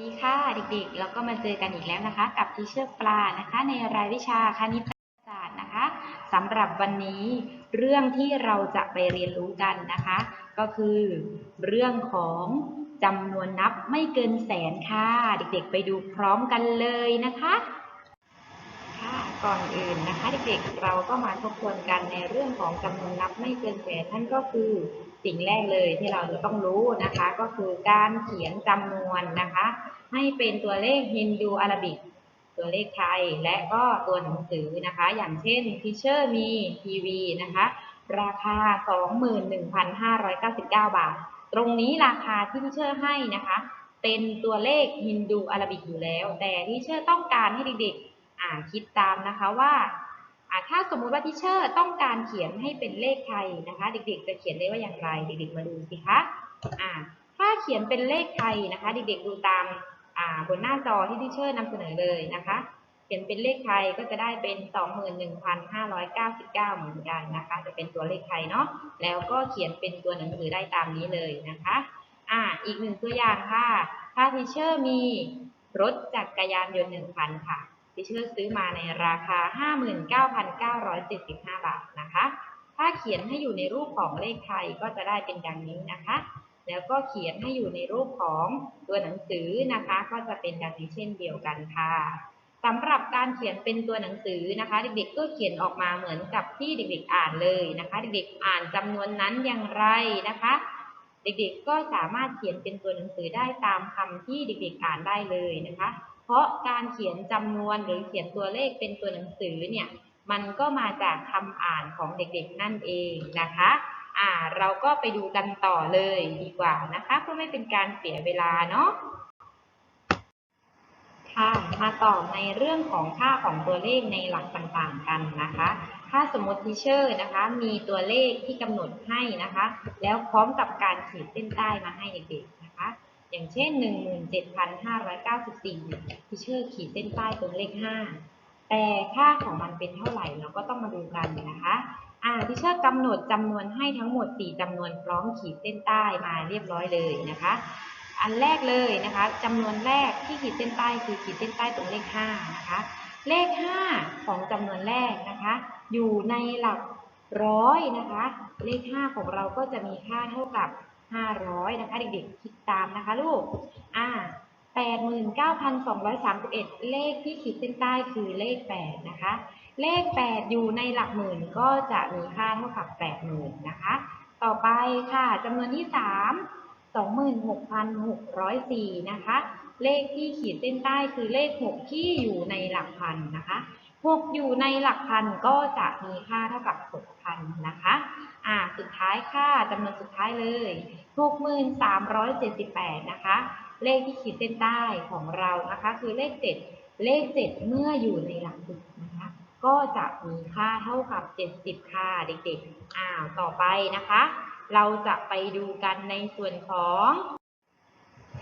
ดีค่ะเด็กๆ แล้วก็มาเจอกันอีกแล้วนะคะ กับทีเชอร์ปลานะคะ ในรายวิชาคณิตศาสตร์นะคะสำหรับวันนี้เรื่องที่เราจะไปเรียนรู้กันนะคะ ก็คือเรื่องของจำนวนนับไม่เกินแสนค่ะ เด็กๆ ไปดูพร้อมกันเลยนะคะค่ะก่อนอื่นนะคะ เด็กๆ เราก็มาทบทวนกันในเรื่องของจำนวนนับไม่เกินแสนนั่นก็คือ สิ่งแรกเลยที่เราจะต้องรู้นะคะ ก็คือการเขียนจำนวนนะคะ ให้เป็นตัวเลขฮินดูอาราบิกตัวเลขไทยและก็ตัวหนังสือนะคะ อย่างเช่นทิเชอร์มีทีวีนะคะ ราคา 21,599 บาท ตรงนี้ราคาที่ทิเชอร์ให้นะคะ เป็นตัวเลขฮินดูอาราบิกอยู่แล้ว แต่ทิเชอร์ต้องการให้เด็กๆอ่านคิดตามนะคะว่าอ่า ถ้าสมมุติว่าทิเชอร์ต้องการเขียนให้เป็นเลขไทยนะคะ เด็กๆ จะเขียนได้ว่าอย่างไร เด็กๆ มาดูสิคะอ่าถ้าเขียนเป็นเลขไทยนะคะ เด็กๆ ดูตามอ่าบนหน้าจอที่ทิเชอร์นำเสนอเลยนะคะ เขียนเป็นเลขไทยก็จะได้เป็น 21,599 เหมือนกันนะคะ จะเป็นตัวเลขไทยเนาะ แล้วก็เขียนเป็นตัวหนังสือได้ตามนี้เลยนะคะ อ่า อีกหนึ่งตัวอย่างค่ะ ถ้าทิเชอร์มีรถจักรยานยนต์หนึ่งคันค่ะ ทิเชอร์ซื้อมาในราคา 59,975 บาทนะคะ ถ้าเขียนให้อยู่ในรูปของเลขไทยก็จะได้เป็นดังนี้นะคะ แล้วก็เขียนให้อยู่ในรูปของตัวหนังสือนะคะ ก็จะเป็นดังนี้เช่นเดียวกันค่ะสำหรับการเขียนเป็นตัวหนังสือนะคะ เด็กๆก็เขียนออกมาเหมือนกับที่เด็กๆอ่านเลยนะคะ เด็กๆอ่านจำนวนนั้นอย่างไรนะคะ เด็กๆก็สามารถเขียนเป็นตัวหนังสือได้ตามคำที่เด็กๆอ่านได้เลยนะคะ เพราะการเขียนจำนวนหรือเขียนตัวเลขเป็นตัวหนังสือเนี่ยมันก็มาจากคำอ่านของเด็กๆนั่นเองนะคะอ่าเราก็ไปดูกันต่อเลยดีกว่านะคะเพื่อไม่เป็นการเสียเวลาเนาะค่ะมาต่อในเรื่องของค่าของตัวเลขในหลักต่างๆกันนะคะ ถ้าสมมติทีเชอร์นะคะ มีตัวเลขที่กำหนดให้นะคะ แล้วพร้อมกับการขีดเส้นใต้มาให้เด็กๆ อย่างเช่น 17,594ทีเชอร์ขีดเส้นใต้ตรงเลข 5 แต่ค่าของมันเป็นเท่าไหร่เราก็ต้องมาดูกันนะคะอ่าทีเชอร์กำหนดจำนวนให้ทั้งหมด 4จำนวนพร้อมขีดเส้นใต้มาเรียบร้อยเลยนะคะ อันแรกเลยนะคะจำนวนแรกที่ขีดเส้นใต้คือขีดเส้นใต้ตรงเลข 5 นะคะ เลข 5 ของจำนวนแรกนะคะ อยู่ในหลักร้อยนะคะ เลข 5 ของเราก็จะมีค่าเท่ากับ 500 นะคะ เด็กๆคิดตามนะคะลูก อ่า 89,231 เลขที่ขีดเส้นใต้คือเลข 8 นะคะ เลข 8 อยู่ในหลักหมื่นก็จะมีค่าเท่ากับ 80,000 นะคะ ต่อไปค่ะจำนวนที่ 3 26,604 นะคะ เลขที่ขีดเส้นใต้คือเลข 6 ที่อยู่ในหลักพันนะคะ 6 อยู่ในหลักพันก็จะมีค่าเท่ากับ 6,000 นะคะ อ่าสุดท้ายค่ะจำนวนสุดท้ายเลย6,378นะคะ เลขที่ขีดเส้นใต้ของเรานะคะ คือเลข 7 เลข 7 เมื่ออยู่ในหลักสิบนะคะ ก็จะมีค่าเท่ากับ 70 ค่ะเด็กๆอ่าต่อไปนะคะ เราจะไปดูกันในส่วนของ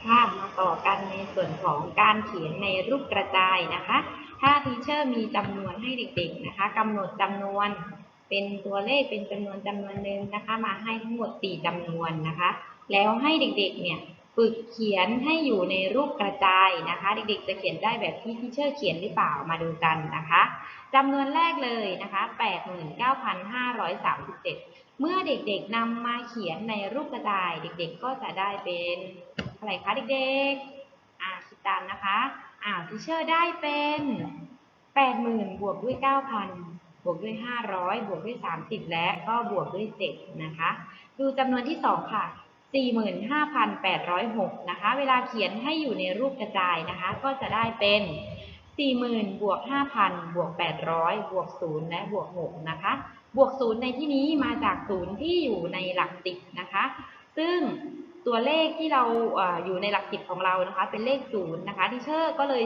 ค่ะมาต่อกันในส่วนของการเขียนในรูปกระจายนะคะ ถ้าทีเชอร์มีจำนวนให้เด็กๆนะคะกำหนดจำนวน เป็นตัวเลขเป็นจำนวนจำนวนหนึ่งนะคะ มาให้ทั้งหมด 4จำนวนนะคะ แล้วให้เด็กๆเนี่ยฝึกเขียนให้อยู่ในรูปกระจายนะคะ เด็กๆ จะเขียนได้แบบที่ทีเชอร์เขียนหรือเปล่ามาดูกันนะคะจำนวนแรกเลยนะคะ 89,537 เมื่อเด็กๆนำมาเขียนในรูปกระจาย เด็กๆ ก็จะได้เป็นเท่าไรคะเด็กๆ อ่าคิดตามนะคะ อ่าทีเชอร์ได้เป็น 80,000 บวกด้วย 9,000 บวกด้วย 500 บวกด้วย 30 และก็บวกด้วย 7 นะคะ ดูจำนวนที่ 2 ค่ะ 45,806 นะคะ เวลาเขียนให้อยู่ในรูปกระจายนะคะ ก็จะได้เป็น 40,000 บวก 5,000 บวก 800 บวก 0 และบวก 6 นะคะ บวก 0 ในที่นี้มาจาก 0 ที่อยู่ในหลักสิบนะคะ ซึ่งตัวเลขที่เราออยู่ในหลักสิบของเรานะคะ เป็นเลข 0 นะคะ ที่เชอร์ก็เลย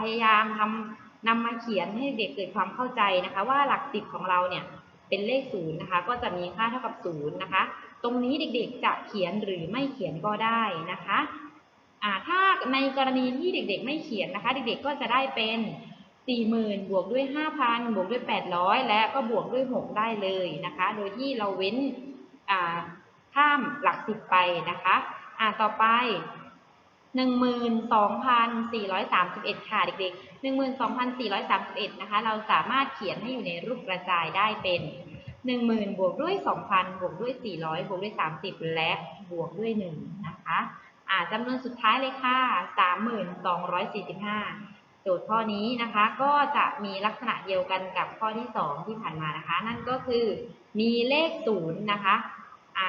พยายามทำ นำมาเขียนให้เด็กเกิดความเข้าใจนะคะ ว่าหลักสิบของเราเนี่ยเป็นเลข0นย์นะคะ ก็จะมีค่าเท่ากับ0นะคะ ตรงนี้เด็กๆจะเขียนหรือไม่เขียนก็ได้นะคะอ่าถ้าในกรณีที่เด็กๆ ไม่เขียนนะคะ เด็กๆก็จะได้เป็น 40,000 บวกด้วย 5,000 บวกด้วย 800 และก็บวกด้วย 6 ได้เลยนะคะ โดยที่เราเว้นอ่าข้ามหลักสิบไปนะคะอ่าต่อไป หนึ่งหมื่นสองพันสี่ร้อยสามสิบเอ็ดค่ะเด็กๆหนึ่งหมื่นสองพันสี่ร้อยสามสิบเอ็ดนะคะ เราสามารถเขียนให้อยู่ในรูปกระจายได้เป็นหนึ่งหมื่นบวกด้วยสองพันบวกด้วยสี่ร้อยบวกด้วยสามสิบและบวกด้วยหนึ่งนะคะอ่าจำนวนสุดท้ายเลยค่ะสามหมื่นสองร้อยสี่สิบห้าโจทย์ข้อนี้นะคะ ก็จะมีลักษณะเดียวกันกับข้อที่สองที่ผ่านมานะคะ นั่นก็คือมีเลขศูนย์นะคะอ่า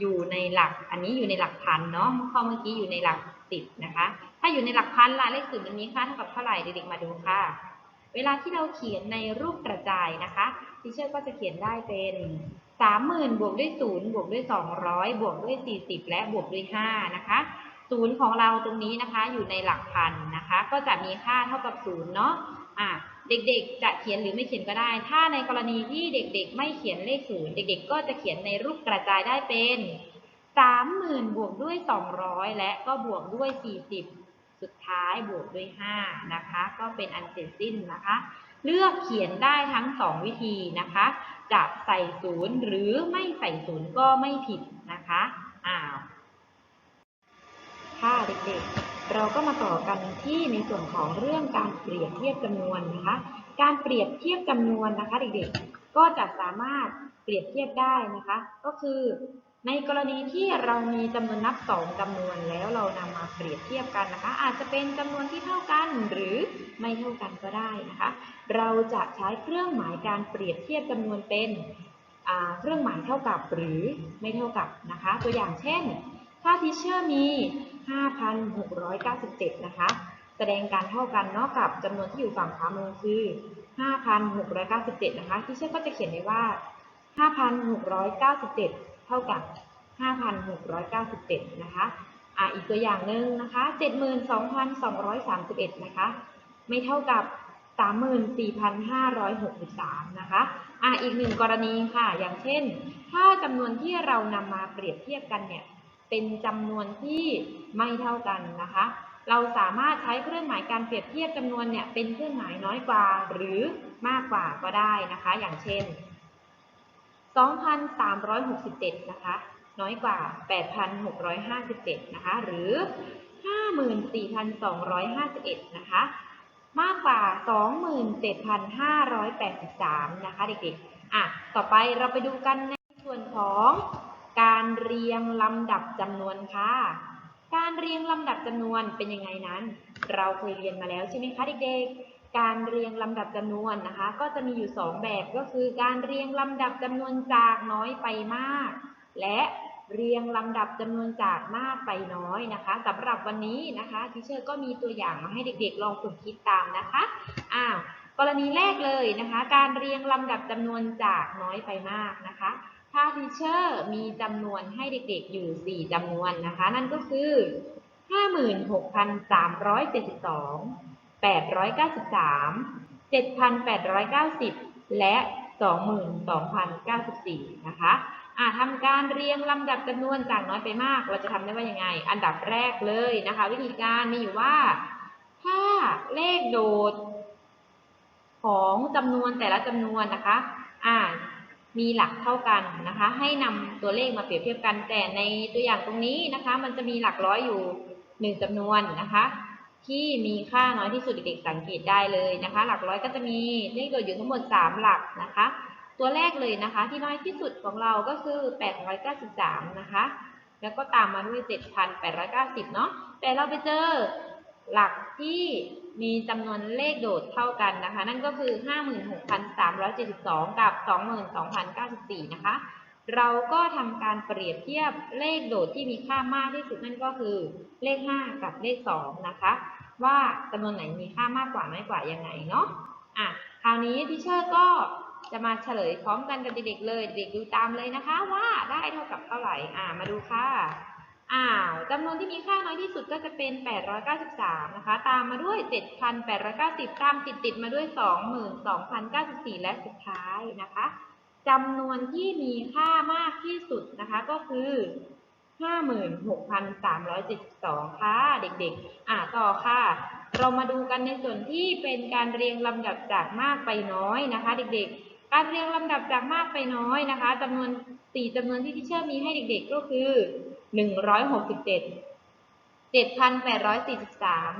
อยู่ในหลัก อันนี้อยู่ในหลักพันเนาะ ข้อเมื่อกี้อยู่ในหลัก สิบนะคะ ถ้าอยู่ในหลักพันล่ะเลขศูนย์มันมีค่าเท่ากับเท่าไหร่เด็กๆมาดูค่ะ เวลาที่เราเขียนในรูปกระจายนะคะทีเชอร์ก็จะเขียนได้เป็นสามหมื่นบวกด้วยศูนย์บวกด้วยสองร้อยบวกด้วยสี่สิบและบวกด้วยห้านะคะศูนย์ของเราตรงนี้นะคะอยู่ในหลักพันนะคะ ก็จะมีค่าเท่ากับศูนย์เนาะอะเด็กๆ จะเขียนหรือไม่เขียนก็ได้ ถ้าในกรณีที่เด็กๆ ไม่เขียนเลขศูนย์เด็กๆ ก็จะเขียนในรูปกระจายได้เป็น สามหมื่นบวกด้วยสองร้อยและก็บวกด้วยสี่สิบสุดท้ายบวกด้วย 5 นะคะ ก็เป็นอันเสร็จสิ้นนะคะ เลือกเขียนได้ทั้ง 2 วิธีนะคะ จะใส่ศูนย์หรือไม่ใส่ศูนย์ก็ไม่ผิดนะคะอ้าวค่ะเด็กๆ เราก็มาต่อกันที่ในส่วนของเรื่องการเปรียบเทียบจำนวนนะคะ การเปรียบเทียบจำนวนนะคะเด็กๆ ก็จะสามารถเปรียบเทียบได้นะคะ ก็คือ ในกรณีที่เรามีจำนวนนับสองจำนวนแล้วเรานำมาเปรียบเทียบกันนะคะ อาจจะเป็นจำนวนที่เท่ากันหรือไม่เท่ากันก็ได้นะคะ เราจะใช้เครื่องหมายการเปรียบเทียบจำนวนเป็นเครื่องหมายเท่ากับหรือไม่เท่ากับนะคะ ตัวอย่างเช่น ถ้าทิเชอร์มี 5,697 นะคะ แสดงการเท่ากันเนาะกับจำนวนที่อยู่ฝั่งขวามือคือ 5,697 นะคะทิเชอร์ก็จะเขียนได้ว่า 5,697เท่ากับ 5,697 นะคะอะอีกตัวอย่างหนึ่งนะคะ 72,231 นะคะ ไม่เท่ากับ 34,563 นะคะอะอีกหนึ่งกรณีค่ะ อย่างเช่น ถ้าจำนวนที่เรานำมาเปรียบเทียบกันเนี่ย เป็นจำนวนที่ไม่เท่ากันนะคะ เราสามารถใช้เครื่องหมายการเปรียบเทียบจำนวนเนี่ยเป็นเครื่องหมายน้อยกว่าหรือมากกว่าก็ได้นะคะ อย่างเช่น 2,367 นะคะ น้อยกว่า 8,657 นะคะ หรือ 54,251 นะคะ มากกว่า 27,583 นะคะเด็กๆ อะ ต่อไปเราไปดูกันในส่วนของการเรียงลำดับจำนวนค่ะ การเรียงลำดับจำนวนเป็นยังไงนั้น เราเคยเรียนมาแล้วใช่ไหมคะเด็กๆ การเรียงลำดับจำนวนนะคะ ก็จะมีอยู่ 2 แบบก็คือการเรียงลำดับจำนวนจากน้อยไปมาก และเรียงลำดับจำนวนจากมากไปน้อยนะคะสำหรับวันนี้นะคะทิเชอร์ก็มีตัวอย่างมาให้เด็กๆ ลองฝึกคิดตามนะคะอ้าวกรณีแรกเลยนะคะ การเรียงลำดับจำนวนจากน้อยไปมากนะคะ ถ้าทิเชอร์มีจำนวนให้เด็กๆอยู่ 4จำนวนนะคะ นั่นก็คือ 56,372 893 7,890 และ 22,094 นะคะอ่าทำการเรียงลำดับจำนวนจากน้อยไปมาก เราจะทำได้ว่ายังไง อันดับแรกเลยนะคะ วิธีการมีอยู่ว่า ถ้าเลขโดด ของจำนวนแต่ละจำนวนนะคะ อ่ามีหลักเท่ากันนะคะ ให้นำตัวเลขมาเปรียบเทียบกัน แต่ในตัวอย่างตรงนี้นะคะ มันจะมีหลักร้อยอยู่หนึ่งจำนวนนะคะ ที่มีค่าน้อยที่สุดเด็กๆสังเกตได้เลยนะคะ หลักร้อยก็จะมีเลขโดดอยู่ทั้งหมด 3 หลักนะคะ ตัวแรกเลยนะคะที่น้อยที่สุดของเราก็คือ 893 นะคะ แล้วก็ตามมาด้วย 7,890 เนาะแต่เราไปเจอหลักที่มีจำนวนเลขโดดเท่ากันนะคะ นั่นก็คือ 56,372 กับ 22,094 นะคะ เราก็ทำการเปรียบเทียบเลขโดดที่มีค่ามากที่สุดนั่นก็คือเลข 5 กับเลข 2 นะคะ ว่าจำนวนไหนมีค่ามากกว่าน้อยกว่ายังไงเนาะอะคราวนี้ทิเชอร์ก็จะมาเฉลยพร้อมกันกับเด็กๆเลยเด็กดูตามเลยนะคะ ว่าได้เท่ากับเท่าไหร่อ่ามาดูค่ะอ้าวจำนวนที่มีค่าน้อยที่สุดก็จะเป็น 893 นะคะ ตามมาด้วย 7,890 ตามติดติดมาด้วย 22,094 และสุดท้ายนะคะ จำนวนที่มีค่ามากที่สุดนะคะก็คือ 56,372 ค่ะ เด็กๆ อ่าต่อค่ะ เรามาดูกันในส่วนที่เป็นการเรียงลำดับจากมากไปน้อยนะคะ เด็กๆ การเรียงลำดับจากมากไปน้อยนะคะจำนวน 4จำนวนที่ทิเชอร์มีให้เด็กๆ ก็คือ 167เจ็ดพันแปดร้อยสี่สิบสาม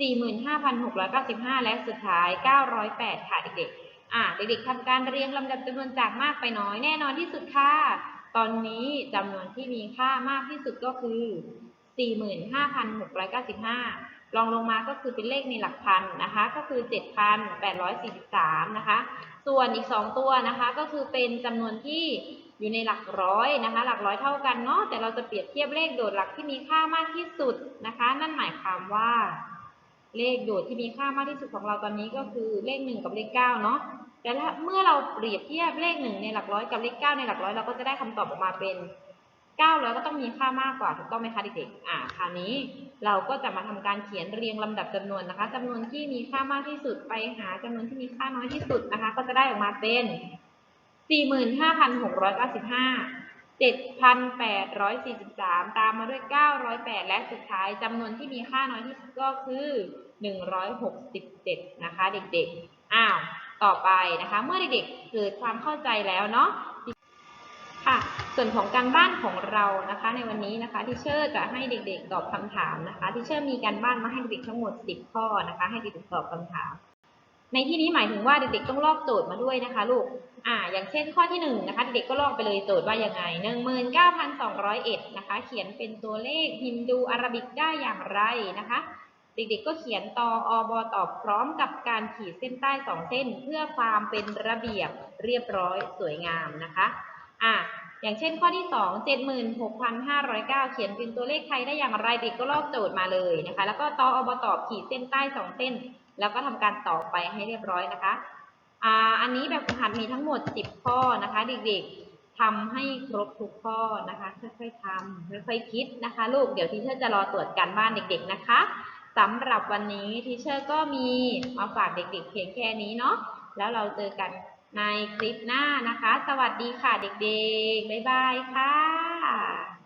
สี่หมื่นห้าพันหกร้อยเก้าสิบห้าและสุดท้ายเก้าร้อยแปดค่ะเด็กๆ อ่าเด็กๆทำการเรียงลำดับจำนวนจากมากไปน้อยแน่นอนที่สุดค่ะ ตอนนี้จำนวนที่มีค่ามากที่สุดก็คือ 45,695รองลงมาก็คือเป็นเลขในหลักพันนะคะ ก็คือ 7,843 นะคะ ส่วนอีก 2 ตัวนะคะ ก็คือเป็นจำนวนที่อยู่ในหลักร้อยนะคะ หลักร้อยเท่ากันเนาะแต่เราจะเปรียบเทียบเลขโดดหลักที่มีค่ามากที่สุดนะคะ นั่นหมายความว่าเลขโดดที่มีค่ามากที่สุดของเราตอนนี้ก็คือเลข 1 กับเลข9เนาะ แต่ถ้าเมื่อเราเปรียบเทียบเลข1ในหลักร้อยกับเลข9ในหลักร้อยเราก็จะได้คำตอบออกมาเป็น9แล้วก็ต้องมีค่ามากกว่าถูกต้องไหมคะเด็กๆอ่าคราวนี้เราก็จะมาทำการเขียนเรียงลำดับจำนวนนะคะจำนวนที่มีค่ามากที่สุดไปหาจำนวนที่มีค่าน้อยที่สุดนะคะ ก็จะได้ออกมาเป็น45,695 7,843 ตามมาด้วย 908 และสุดท้ายจำนวนที่มีค่าน้อยที่สุดก็คือ 167 นะคะ เด็กๆ อ้าว ต่อไปนะคะ เมื่อเด็กๆเกิดความเข้าใจแล้วเนาะค่ะ ส่วนของการบ้านของเรานะคะ ในวันนี้นะคะที่เชอร์จะให้เด็กๆตอบคำถามนะคะที่เชอร์มีการบ้านมาให้เด็กทั้งหมด 10 ข้อนะคะ ให้เด็กๆตอบคำถาม ในที่นี้หมายถึงว่าเด็กๆต้องลอกโจทย์มาด้วยนะคะ ลูกอ่าอย่างเช่นข้อที่หนึ่งนะคะเด็กก็ลอกไปเลยโจทย์ว่ายังไงหนึ่งหมื่นเก้าพันสองร้อยเอ็ดนะคะ เขียนเป็นตัวเลขฮินดูอาราบิกได้อย่างไรนะคะ เด็กๆก็เขียนตออบตอบพร้อมกับการขีดเส้นใต้สองเส้น เพื่อความเป็นระเบียบเรียบร้อยสวยงามนะคะอะอย่างเช่นข้อที่ 2 76,509 เขียนเป็นตัวเลขไทยได้อย่างไรเด็กก็ลอกโจทย์มาเลยนะคะ แล้วก็ตออบตอบขีดเส้นใต้2เส้น แล้วก็ทำการตอบไปให้เรียบร้อยนะคะอ่าอันนี้แบบฝึกหัดมีทั้งหมด 10 ข้อนะคะ เด็กๆทำให้ครบทุกข้อนะคะค่อยๆทำค่อยๆคิดนะคะ ลูกเดี๋ยวที่เชอร์จะรอตรวจการบ้านเด็ก ๆ นะคะ สำหรับวันนี้ทีเชอร์ก็มีมาฝากเด็กๆ เพียงแค่นี้เนาะแล้วเราเจอกันในคลิปหน้านะคะ สวัสดีค่ะเด็กๆ บ๊ายบายค่ะ